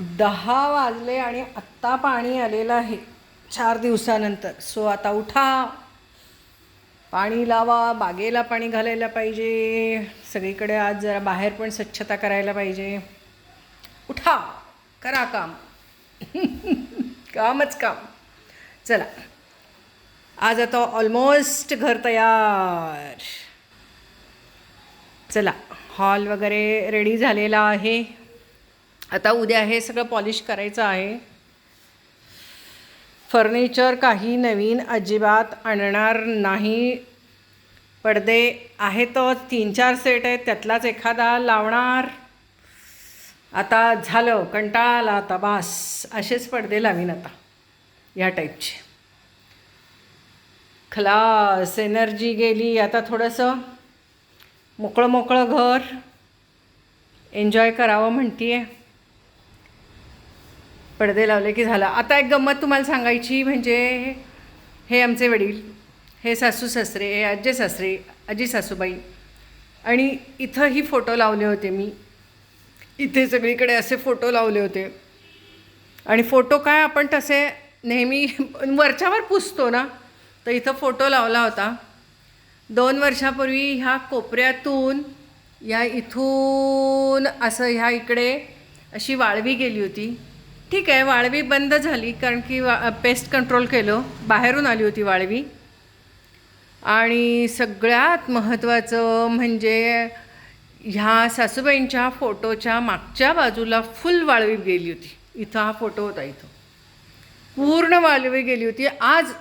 दहा वाजले आणि आत्ता पाणी आलेलं आहे. चार दिवसानंतर. सो आता उठा. पाणी लावा. बागेला पाणी घालायला पाहिजे. सगळीकडे आज जरा बाहेर पण स्वच्छता करायला पाहिजे. उठा. करा काम. कामच काम. चला. आज आता ऑलमोस्ट घर तयार. चला. हॉल वगैरे रेडी झालेला आहे. आता उद्या हे सगळं पॉलिश करायचं आहे. फर्निचर काही नवीन अजिबात आणणार नाही. पडदे आहेतच तीन चार सेट आहेत त्यातलाच एखादा लावणार. आता झालं कंटाळा आला आता बास. असेच पडदे लावीन आता या टाईपचे खलास एनर्जी गेली आता थोडंसं मोकळं मोकळं घर. एन्जॉय करावं म्हणतीये. पडदे लावले की झालं. आता एक गंमत तुम्हाला सांगायची म्हणजे हे आमचे वडील हे सासू सासरे हे आजी सासरे आजी सासूबाई. आणि इथंही फोटो लावले होते मी. इथे सगळीकडे असे फोटो लावले होते. आणि फोटो काय आपण तसे नेहमी वरच्यावर पुसतो ना तर इथं फोटो लावला होता. दोन वर्षापूर्वी ह्या कोपऱ्यातून या इथून असं ह्या इकडे अशी वाळवी गेली होती. ठीक आहे वाळवी बंद झाली कारण की वा पेस्ट कंट्रोल केलं. बाहेरून आली होती वाळवी. आणि सगळ्यात महत्त्वाचं म्हणजे ह्या सासूबाईंच्या फोटोच्या मागच्या बाजूला फुल वाळवी गेली होती. इथं हा फोटो होता इथं. पूर्ण वाळवी गेली होती. आज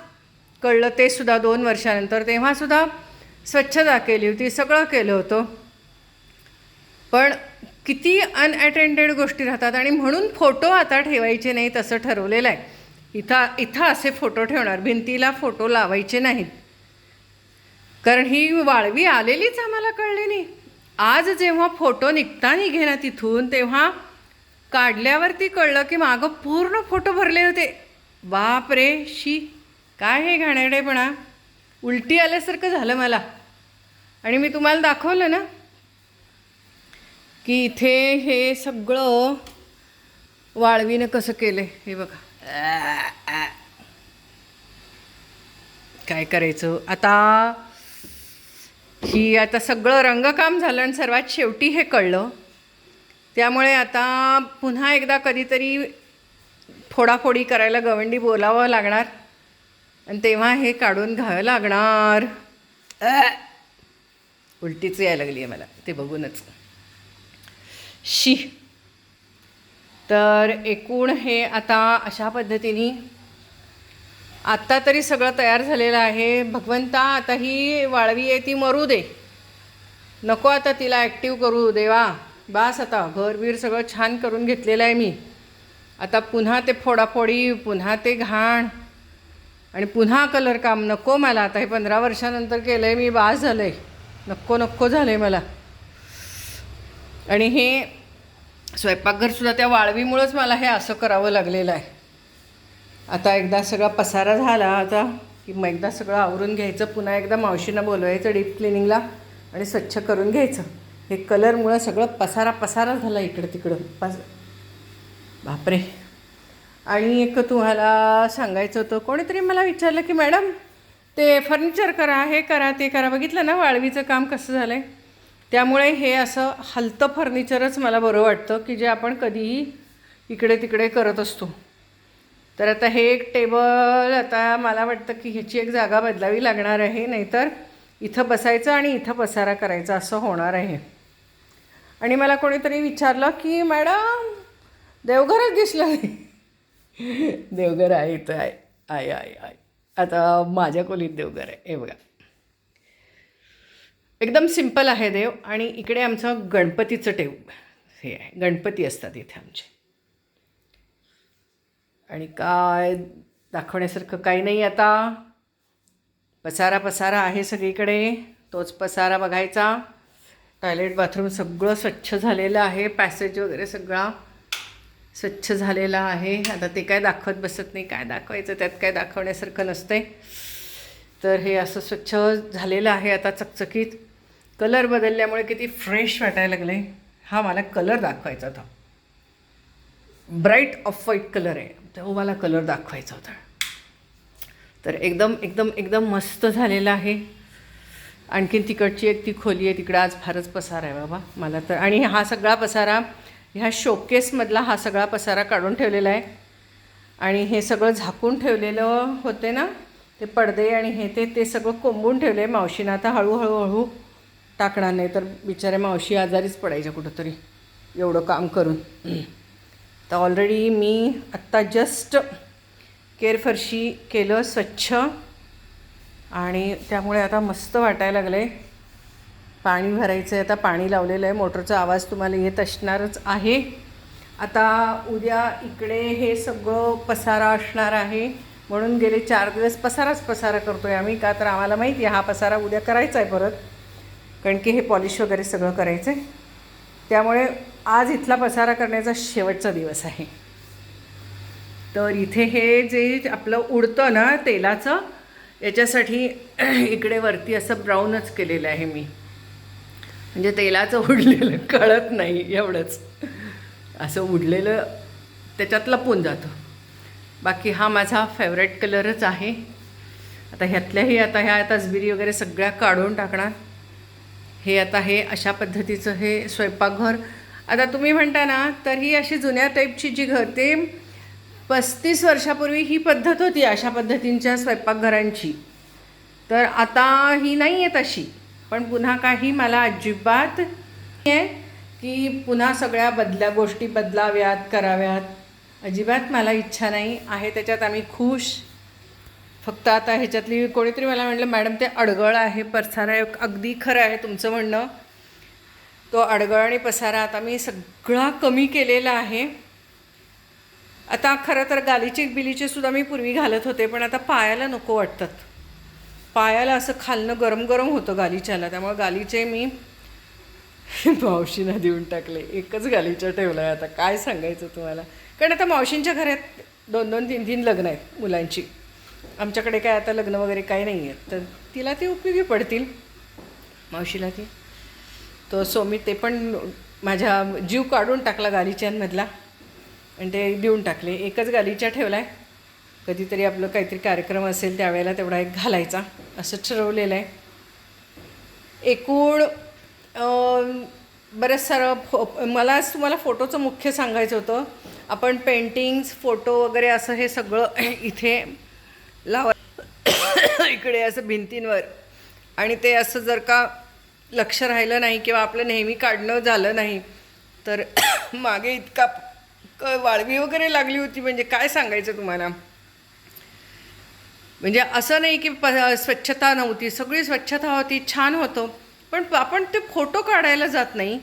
कळलं ते सुद्धा दोन वर्षानंतर. तेव्हासुद्धा स्वच्छता केली होती सगळं केलं होतं. पण किती अनअटेंडेड गोष्टी राहतात आणि म्हणून फोटो आता ठेवायचे नाहीत असं ठरवलेलं आहे. इथं इथं असे फोटो ठेवणार भिंतीला फोटो लावायचे नाहीत. कारण ही वाळवी आलेलीच आम्हाला कळली नाही. आज जेव्हा फोटो निघता निघेना तिथून तेव्हा काढल्यावरती कळलं की मागं पूर्ण फोटो भरले होते. बाप रे शी काय हे घाणेरडेपणा. उलटी आल्यासारखं झालं मला. आणि मी तुम्हाला दाखवलं ना की इथे हे सगळं वाळवीनं कसं केलं हे बघा. काय करायचं? आता ही आता सगळं रंगकाम झालं आणि सर्वात शेवटी हे कळलं. त्यामुळे आता पुन्हा एकदा कधीतरी फोडाफोडी करायला गवंडी बोलावं लागणार आणि तेव्हा हे काढून घ्यावं लागणार. उलटीच यायला लागली आहे मला. ते बघूनच. शी. तर एकूण हे आता अशा पद्धतीने आत्ता तरी सगळं तयार झालेलं आहे. भगवंता आता ही वाळवी आहे ती मरू दे. नको आता तिला ॲक्टिव्ह करू देवा. बास आता घरबीर सगळं छान करून घेतलेलं आहे मी. आता पुन्हा ते फोडाफोडी पुन्हा ते घाण. आणि पुन्हा कलर काम. नको मला आता हे पंधरा वर्षानंतर केलं आहे मी बास झालं आहे नको नको झालं आहे मला. आणि हे स्वयंपाकघरसुद्धा त्या वाळवीमुळंच मला हे असं करावं लागलेलं आहे. आता एकदा सगळा पसारा झाला आता की मग एकदा सगळं आवरून घ्यायचं पुन्हा एकदा मावशींना बोलवायचं डीप क्लिनिंगला आणि स्वच्छ करून घ्यायचं. हे कलरमुळं सगळं पसारा पसारा झाला इकडं तिकडं. पस बापरे. आणि एक तुम्हाला सांगायचं होतं कोणीतरी मला विचारलं की मॅडम ते फर्निचर करा हे करा ते करा. बघितलं ना वाळवीचं काम कसं झालं आहे त्यामुळे हे असं हलतं फर्निचरच मला बरं वाटतं की जे आपण कधीही इकडे तिकडे करत असतो. तर आता हे एक टेबल आता मला वाटतं की ह्याची एक जागा बदलावी लागणार आहे नाहीतर इथं बसायचं आणि इथं पसारा करायचा असं होणार आहे. आणि मला कोणीतरी विचारलं की मॅडम देवघरच दिसलं नाही. देवघर आहे इथं आहे. आहे आहे आहे आता माझ्या खोलीत देवघर आहे. हे बघा. एकदम सिंपल आहे देव. आणि इकडे आमचं गणपतीचं टेव. हे आहे. गणपती असतात इथे आमचे. आणि काय दाखवण्यासारखं काही नाही आता. पसारा पसारा आहे सगळीकडे. तोच पसारा बघायचा. टॉयलेट बाथरूम सगळं स्वच्छ झालेलं आहे. पॅसेज वगैरे सगळा स्वच्छ झालेला आहे. आता ते काय दाखवत बसत नाही. काय दाखवायचं? त्यात काय दाखवण्यासारखं नसतंय. तर हे असं स्वच्छ झालेलं आहे आता चकचकीत. कलर बदलल्यामुळे किती फ्रेश वाटायला लागले हा मला कलर दाखवायचा होता. ब्राईट ऑफ व्हाईट कलर आहे. तो मला कलर दाखवायचा होता. तर एकदम एकदम एकदम मस्त झालेला आहे. आणखीन तिकडची एक ती खोली आहे. तिकडं आज फारच पसारा आहे बाबा. मला तर आणि हा सगळा पसारा ह्या शोकेसमधला हा सगळा पसारा काढून ठेवलेला आहे. आणि हे सगळं झाकून ठेवलेलं होते ना? ते पडदे आणि हे ते ते सगळं कोंबून ठेवले मावशीनं. आता हळूहळू हळू टाकणार नाही तर बिचारे मावशी आजारीच पडायच्या कुठंतरी. एवढं काम करून. तर ऑलरेडी मी आत्ता जस्ट केरफरशी केलं स्वच्छ. आणि त्यामुळे आता मस्त वाटायला लागलं आहे पाणी भरायचं आहे आता पाणी लावलेलं आहे. मोटरचा आवाज तुम्हाला येत असणारच आहे. आता उद्या इकडे हे सगळं पसारा असणार आहे. म्हणून गेले चार दिवस पसाराच पसारा करतो आहे आम्ही. का तर आम्हाला माहिती आहे हा पसारा उद्या करायचा आहे परत. कारण की हे पॉलिश वगैरे सगळं करायचं आहे त्यामुळे आज इथला पसारा करण्याचा शेवटचा दिवस आहे. तर इथे हे जे आपलं उडतं ना तेलाचं याच्यासाठी इकडे वरती असं ब्राऊनच केलेलं आहे मी. म्हणजे तेलाचं उडलेलं कळत नाही एवढंच. असं उडलेलं त्याच्यात लपून जातं. बाकी हा माझा फेवरेट कलरच आहे. आता ह्यातल्याही आता ह्या तसबिरी वगैरे सगळ्या काढून टाकणार. हे आता हे अशा पद्धतीचं हे स्वयंपाकघर. आता तुम्ही म्हणता ना तर ही अशी जुन्या टाईपची जी घर ते पस्तीस वर्षापूर्वी ही पद्धत होती अशा पद्धतींच्या स्वयंपाकघरांची. तर आता ही नाही आहे तशी. पण पुन्हा काही मला अजिबात आहे की पुन्हा सगळ्या बदल्या गोष्टी बदलाव्यात कराव्यात. अजिबात मला इच्छा नाही. आहे त्याच्यात आम्ही खुश. फक्त आता ह्याच्यातली कोणीतरी मला म्हटलं मॅडम ते अडगळ आहे पसारा आहे अगदी खरं आहे तुमचं म्हणणं. तो अडगळ आणि पसारा आता मी सगळा कमी केलेला आहे. आता खरं तर गालीचे बिलीचे सुद्धा मी पूर्वी घालत होते पण आता पायाला नको वाटतात. पायाला असं खालणं गरम गरम होतं गालीच्याला त्यामुळे गालीचे मी मावशींना देऊन टाकले. एकच गालीच्या ठेवला आहे आता काय सांगायचं तुम्हाला? कारण आता मावशींच्या घरात दोन दोन तीन तीन लग्न आहेत मुलांची. आमच्याकडे काय आता लग्न वगैरे काही नाही आहेत तर तिला ते उपयोगी पडतील. मावशीला ती. तो सो मी ते पण माझ्या जीव काढून टाकला गालिच्यांमधला. आणि ते देऊन टाकले. एकच गालिचा ठेवला आहे कधीतरी आपलं काहीतरी कार्यक्रम असेल त्यावेळेला तेवढा एक घालायचा. असं ठरवलेलं आहे. एकूण बऱ्याच बरंच सारं फो मला तुम्हाला फोटोचं मुख्य सांगायचं होतं. आपण पेंटिंग्स फोटो वगैरे असं हे सगळं इथे लावा. इकडे असं भिंतींवर. आणि ते असं जर का लक्ष राहिलं नाही किंवा आपलं नेहमी काढणं झालं नाही तर मागे इतका क वाळवी वगैरे लागली होती म्हणजे काय सांगायचं तुम्हाला? म्हणजे असं नाही की प स्वच्छता नव्हती सगळी स्वच्छता होती छान होतं पण आपण ते फोटो काढायला जात नाही.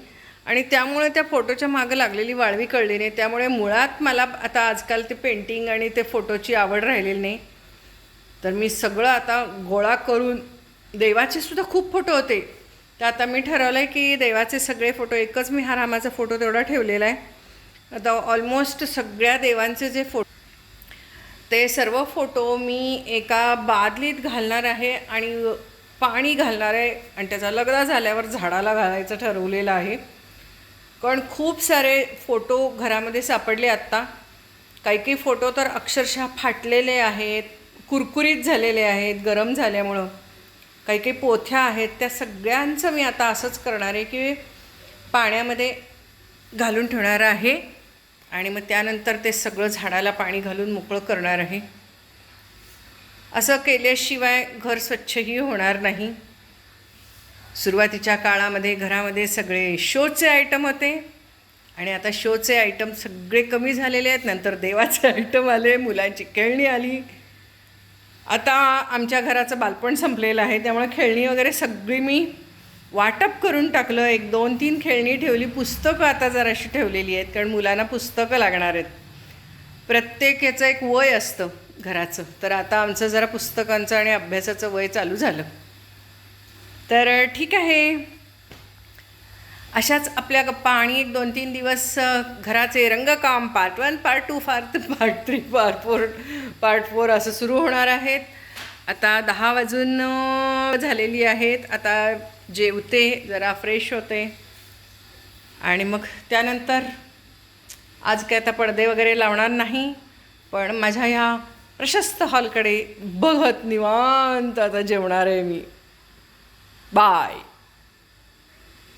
आणि त्यामुळे त्या फोटोच्या मागं लागलेली वाळवी कळली नाही. त्यामुळे मुळात मला आता आजकाल ते पेंटिंग आणि ते फोटोची आवड राहिलेली नाही. तर मी सगळं आता गोळा करून देवाचे सुद्धा खूप फोटो होते. तर आता मी ठरवलं आहे की देवाचे सगळे फोटो एकच मी हा रामाचा फोटो तेवढा ठेवलेला आहे आता ऑलमोस्ट सगळ्या देवांचे जे फोटो ते सर्व फोटो मी एका बादलीत घालणार आहे आणि पाणी घालणार आहे. आणि त्याचा लगदा झाल्यावर झाडाला घालायचं ठरवलेलं आहे. कारण खूप सारे फोटो घरामध्ये सापडले आत्ता काही काही फोटो तर अक्षरशः फाटलेले आहेत. कुरकुरीत झालेले आहेत गरम झाल्यामुळं. काही काही पोथ्या आहेत त्या सगळ्यांचं मी आता असंच करणार आहे की पाण्यामध्ये घालून ठेवणार आहे आणि मग त्यानंतर ते सगळं झाडाला पाणी घालून मोकळं करणार आहे. असं केल्याशिवाय घर स्वच्छही होणार नाही. सुरुवातीच्या काळामध्ये घरामध्ये सगळे शोचे आयटम होते आणि आता शोचे आयटम सगळे कमी झालेले आहेत. नंतर देवाचे आयटम आले मुलांची खेळणी आली आता आमच्या घराचं बालपण संपलेलं आहे त्यामुळे खेळणी वगैरे सगळी मी वाटप करून टाकलं. एक दोन तीन खेळणी ठेवली. पुस्तकं आता जराशी ठेवलेली आहेत कारण मुलांना पुस्तकं लागणार आहेत. प्रत्येक याचं एक वय असतं घराचं. तर आता आमचं जरा पुस्तकांचं आणि अभ्यासाचं वय चालू झालं. तर ठीक आहे. अशाच आपल्या गप्पा आणि एक दोन तीन दिवस घराचे रंगकाम part one part two part part three part four part four असं सुरू होणार आहेत. आता दहा वाजून झालेली आहेत. आता जेवते जरा फ्रेश होते. आणि मग त्यानंतर आज काय आता पडदे वगैरे लावणार नाही पण माझ्या ह्या प्रशस्त हॉलकडे बघत निवांत आता जेवणार आहे मी. बाय